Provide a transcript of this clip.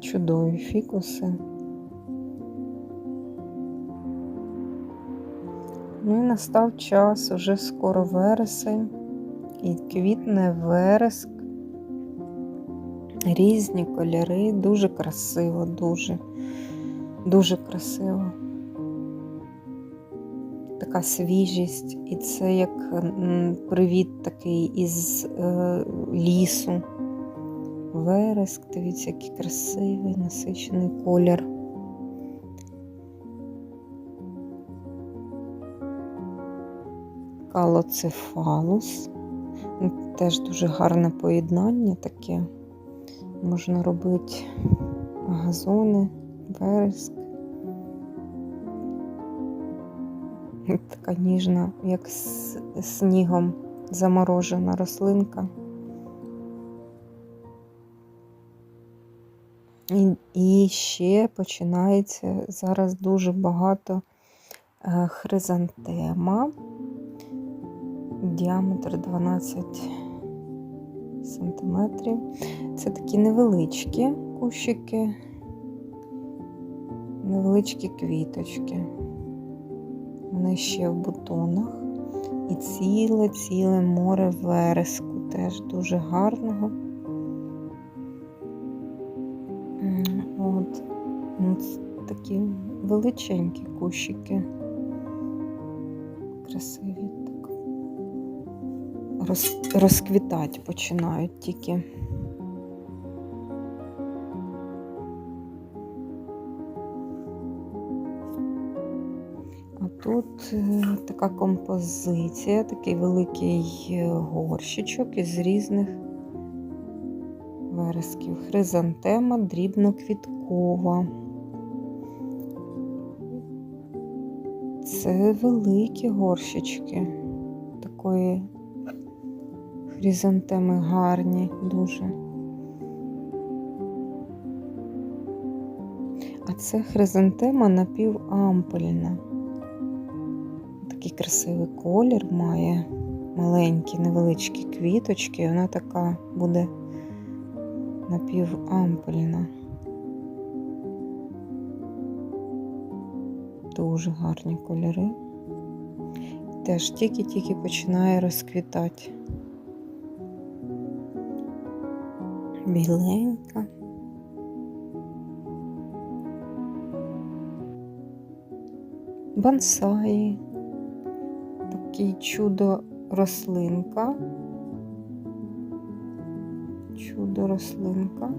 Чудові фікуси. Ну і настав час, уже скоро вересень і квітне вереск. Різні кольори, дуже красиво, дуже, дуже красиво. Така свіжість, і це як привіт такий із е, лісу. Вереск, дивіться, який красивий, насичений колір. Калоцефалус. Теж дуже гарне поєднання таке. Можна робити газони, вереск. Така ніжна, як з снігом заморожена рослинка. І, ще починається зараз дуже багато е, хризантема. Діаметр 12 сантиметрів. Це такі невеличкі кущики, невеличкі квіточки. Вони ще в бутонах. І ціле-ціле море вереску, теж дуже гарного. От, Ну, такі величенькі кущики. Красиві так. Роз, розквітати починають тільки. А тут е, така композиція, такий великий е, горщичок із різних вересків. Хризантема дрібноквіткова. Це великі горщички. Такої хризантеми гарні дуже. А це хризантема напівампельна. Такий красивий колір має маленькі невеличкі квіточки. Вона така буде напівампельна. Дуже гарні кольори. Теж тільки-тільки починає розквітати. Біленька. Бонсаї. Такий чудо рослинка. Чудо рослинка.